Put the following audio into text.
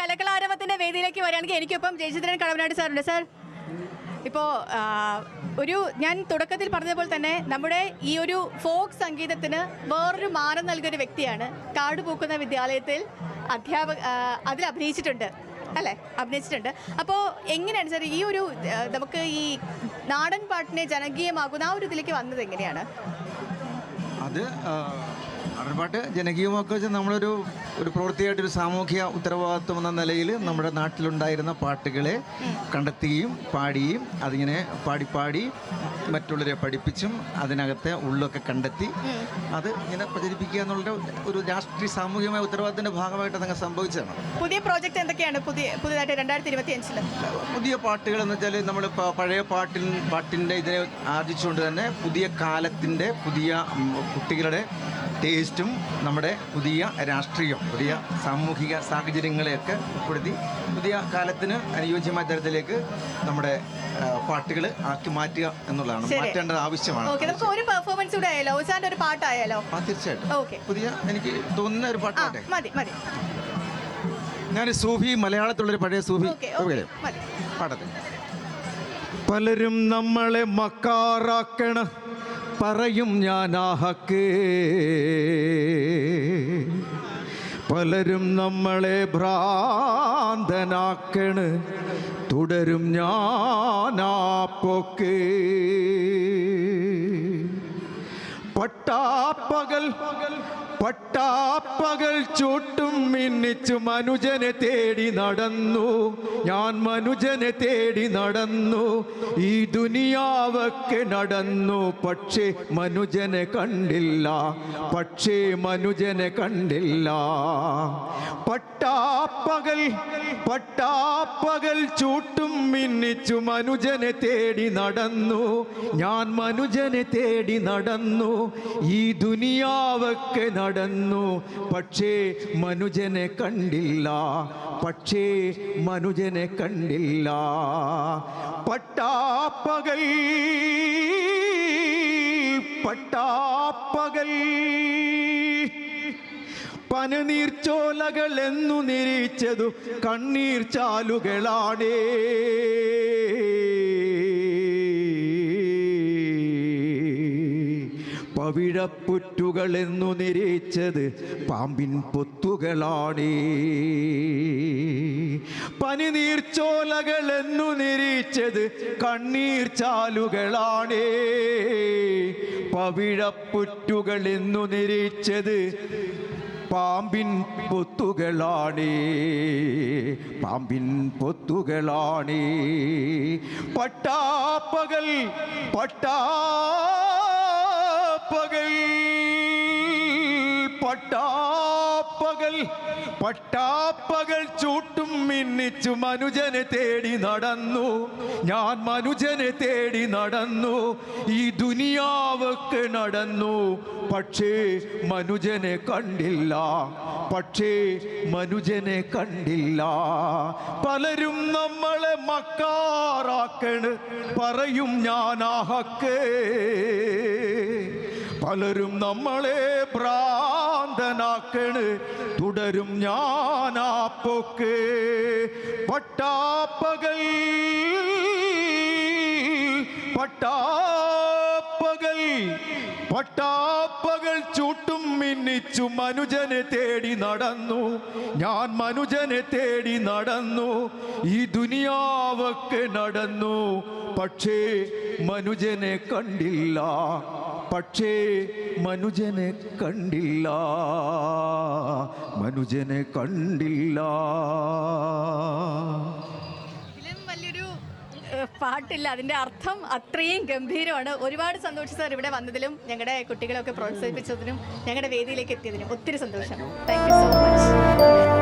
കലകളാരവത്തിന്റെ വേദിയിലേക്ക് വരികയാണെങ്കിൽ എനിക്കൊപ്പം ജയചന്ദ്രൻ കടവനാട് സാറുണ്ട്. സാർ ഇപ്പോൾ ഒരു ഞാൻ തുടക്കത്തിൽ പറഞ്ഞതുപോലെ തന്നെ നമ്മുടെ ഈ ഒരു ഫോക്ക് സംഗീതത്തിന് വേറൊരു മാനം നൽകിയൊരു വ്യക്തിയാണ് കാട് പൂക്കുന്ന വിദ്യാലയത്തിൽ അധ്യാപക അതിൽ അഭിനയിച്ചിട്ടുണ്ട്. അല്ലേ? അഭിനയിച്ചിട്ടുണ്ട്. അപ്പോൾ എങ്ങനെയാണ് സാർ ഈ ഒരു നമുക്ക് ഈ നാടൻ പാട്ടിനെ ജനകീയമാകുന്ന ആ ഒരു ഇതിലേക്ക് വന്നത് എങ്ങനെയാണ്? അത് ആ, ജനകീയമൊക്കെ വെച്ചാൽ നമ്മളൊരു ഒരു പ്രവൃത്തിയായിട്ട് ഒരു സാമൂഹ്യ ഉത്തരവാദിത്വം എന്ന നിലയിൽ നമ്മുടെ നാട്ടിലുണ്ടായിരുന്ന പാട്ടുകളെ കണ്ടെത്തുകയും പാടിയും അതിങ്ങനെ പാടി പാടി മറ്റുള്ളവരെ പഠിപ്പിച്ചും അതിനകത്തെ ഉള്ളൊക്കെ കണ്ടെത്തി അത് ഇങ്ങനെ പ്രചരിപ്പിക്കുക എന്നുള്ള ഒരു രാഷ്ട്രീയ സാമൂഹികമായ ഉത്തരവാദിത്തത്തിന്റെ ഭാഗമായിട്ട് അതങ്ങ് സംഭവിച്ചതാണ്. പുതിയ പ്രോജക്റ്റ് എന്തൊക്കെയാണ്? പുതിയ പുതിയതായിട്ട് രണ്ടായിരത്തി ഇരുപത്തി അഞ്ചിൽ പുതിയ പാട്ടുകൾ എന്ന് വെച്ചാൽ നമ്മൾ പഴയ പാട്ടിൽ പാട്ടിന്റെ ഇതിനെ ആർജിച്ചുകൊണ്ട് തന്നെ പുതിയ കാലത്തിന്റെ പുതിയ കുട്ടികളുടെ ടേസ്റ്റും നമ്മുടെ പുതിയ രാഷ്ട്രീയം പുതിയ സാമൂഹിക സാഹചര്യങ്ങളെയൊക്കെ ഉൾപ്പെടുത്തി പുതിയ കാലത്തിന് അനുയോജ്യമായ തരത്തിലേക്ക് നമ്മുടെ പാട്ടുകൾ ആക്കി മാറ്റുക എന്നുള്ളതാണ്. മാറ്റേണ്ടത് ആവശ്യമാണ്. നമുക്ക് ഒരു പെർഫോമൻസ് കൂടെ ആയാലോ? ഓസാന്റെ ഒരു പാട്ടായാലോ? തീർച്ചയായിട്ടും. ഓക്കെ. പുതിയ എനിക്ക് തോന്നുന്ന ഒരു പാട്ടാട്ടെ മതി മതി. ഞാൻ സൂഫി മലയാളത്തിലുള്ളൊരു പഴയ സൂഫി. Okay okay okay. മതി. പാടത്തെ പലരും നമ്മളെ മക്കാറാക്കണ. പറയും ഞാൻ ആഹക്കേ. പലരും നമ്മളെ ഭ്രാന്തനാക്കണ്. തുടരും ഞാനാ പോക്ക് പട്ടാപ്പകൽ പട്ടാപ്പകൽ ചൂട്ടും മിന്നിച്ചു മനുജനെ തേടി നടന്നു. ഞാൻ മനുജനെ തേടി നടന്നു. ഈ ദുനിയാവൊക്കെ നടന്നു. പക്ഷേ മനുജനെ കണ്ടില്ല. പക്ഷേ മനുജനെ കണ്ടില്ല. പട്ടാപ്പകൽ പട്ടാപ്പകൽ ചൂട്ടും മിന്നിച്ചു മനുജനെ തേടി നടന്നു. ഞാൻ മനുജനെ തേടി നടന്നു. ഈ ദുനിയാവൊക്കെ നടന്നു. പക്ഷേ മനുജനെ കണ്ടില്ല. പക്ഷേ മനുജനെ കണ്ടില്ല. പട്ടാപ്പകൽ പട്ടാപ്പകൽ. പനനീർച്ചോലകൾ എന്നു നിരീച്ചതു കണ്ണീർ ചാലുകളാണേ. പവിഴപ്പുറ്റുകൾ എന്നു നിരീച്ചത് പാമ്പിൻ പൊത്തുകളാണേ. പനിനീർച്ചോലകൾ എന്നു നിരീച്ചത് കണ്ണീർ ചാലുകളാണേ. പവിഴപ്പുറ്റുകൾ എന്നു നിരീച്ചത് പാമ്പിൻ പൊത്തുകളാണേ. പാമ്പിൻ പൊത്തുകളാണേ. പട്ടാപ്പകൽ പട്ടാപ്പകൽ പട്ടാപ്പകൽ പട്ടാപ്പകൽ ചൂട്ടും മിന്നിച്ചു മനുജനെ തേടി നടന്നു. ഞാൻ മനുജനെ തേടി നടന്നു. ഈ ദുനിയാവൊക്കെ നടന്നു. പക്ഷേ മനുജനെ കണ്ടില്ല. പക്ഷേ മനുജനെ കണ്ടില്ല. പലരും നമ്മളെ മക്കാറാക്കണ്. പറയും ഞാൻ ആഹക്കേ. പലരും നമ്മളെ ഭ്രാന്തനാക്കണ് തുടരും ഞാനാ പോക്ക് പട്ടാപ്പകൽ പട്ടാപ്പകൽ പട്ടാപ്പകൽ ചൂട്ടും മിന്നിച്ചു മനുജനെ തേടി നടന്നു. ഞാൻ മനുജനെ തേടി നടന്നു. ഈ ദുനിയാവൊക്കെ നടന്നു. പക്ഷേ മനുജനെ കണ്ടില്ല. പക്ഷേ മനുജനെ കണ്ടില്ല. മനുജനെ കണ്ടില്ല. പാട്ടില്ല. അതിന്റെ അർത്ഥം അത്രയും ഗംഭീരമാണ്. ഒരുപാട് സന്തോഷം സാർ ഇവിടെ വന്നതിലും ഞങ്ങളുടെ കുട്ടികളെയൊക്കെ പ്രോത്സാഹിപ്പിച്ചതിനും ഞങ്ങളുടെ വേദിയിലേക്ക് എത്തിയതിനും ഒത്തിരി സന്തോഷം. Thank you so much